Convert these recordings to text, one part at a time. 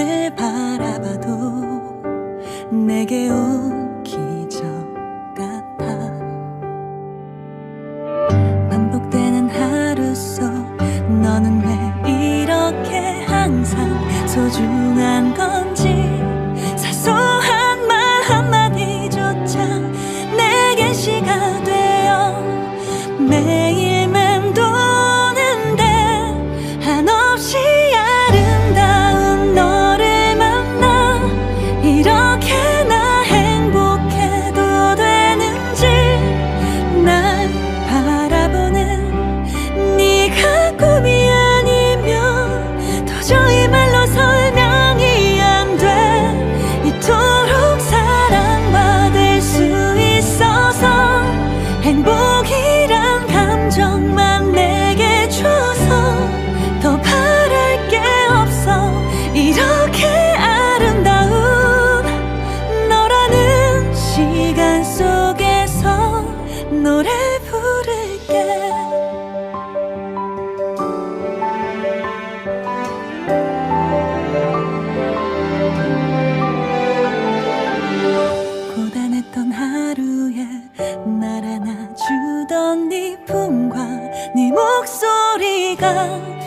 밤을 바라봐도 내게 온 기적 같아 반복되는 하루 속 너는 왜 이렇게 항상 소중한 건지 사소한 말 한마디조차 내게 시가 되어 매 목소리가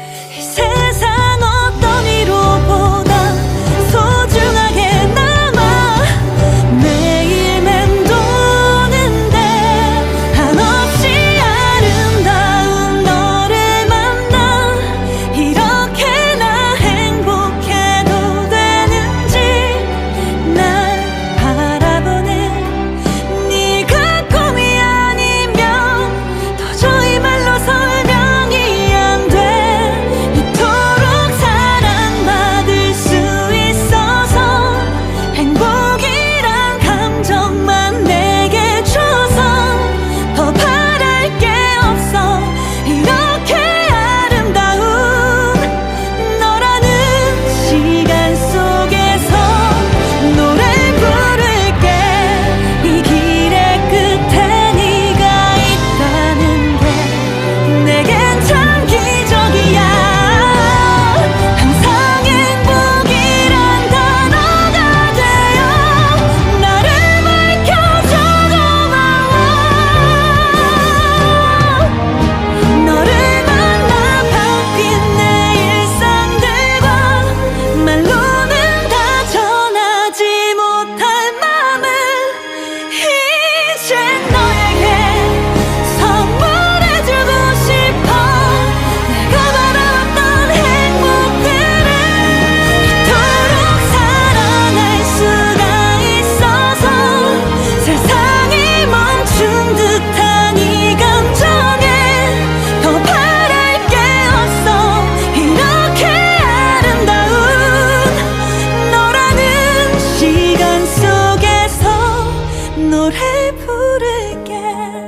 부를게